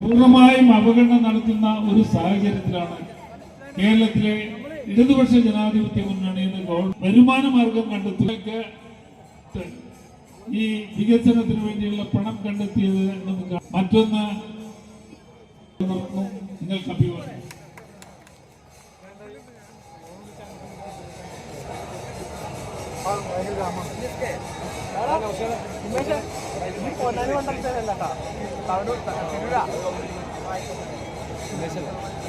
പൂർണമായും അവഗണന നടത്തുന്ന ഒരു സാഹചര്യത്തിലാണ് കേരളത്തിലെ ഇടതുപക്ഷ ജനാധിപത്യ മുന്നണിയുടെ വരുമാന മാർഗം കണ്ടെത്തിയൊക്കെ ഈ വികസനത്തിന് വേണ്ടിയുള്ള പണം കണ്ടെത്തിയത് നമുക്ക് മറ്റൊന്ന് നിങ്ങൾക്ക് അഭിമാനം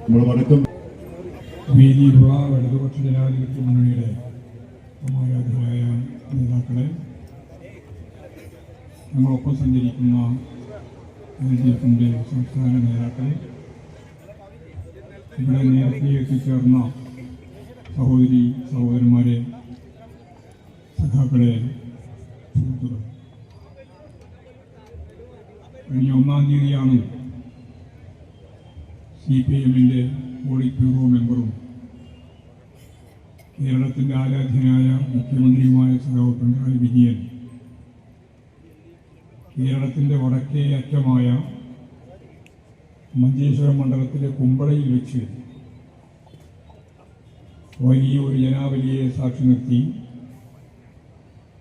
നമ്മൾ വടക്കം വേദിയിലുള്ള ഇടതുപക്ഷ ജനാധിപത്യ മുന്നണിയുടെ സമാരാധരായ നേതാക്കളെ ഞങ്ങളൊപ്പം സഞ്ചരിക്കുന്ന എൽ ഡി സംസ്ഥാന നേതാക്കളെ ഇവിടെ നേരത്തെ എത്തിച്ചേർന്ന സഹോദരി സഹോദരന്മാരെ സഖാക്കളെ സുഹൃത്തുക്കൾ കഴിഞ്ഞ ഒന്നാം തീയതിയാണ് സി പി എമ്മിന്റെ പോളിറ്റ് ബ്യൂറോ മെമ്പറും കേരളത്തിന്റെ ആരാധ്യനായ മുഖ്യമന്ത്രിയുമായ സഖാവ് പിണറായി വിജയൻ കേരളത്തിന്റെ വടക്കേ അറ്റമായ മഞ്ചേശ്വരം മണ്ഡലത്തിലെ കുമ്പളയിൽ വെച്ച് വലിയ ഒരു ജനാവലിയെ സാക്ഷി നിർത്തി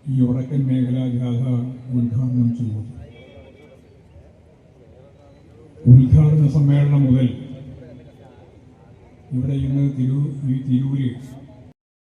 ഈ വടക്കൻ മേഖലാ ജാഥ ഉദ്ഘാടനം ചെയ്തു. ഉദ്ഘാടന സമ്മേളനം മുതൽ ഇവിടെ ഇന്ന് തിരു ഈ തിരൂര്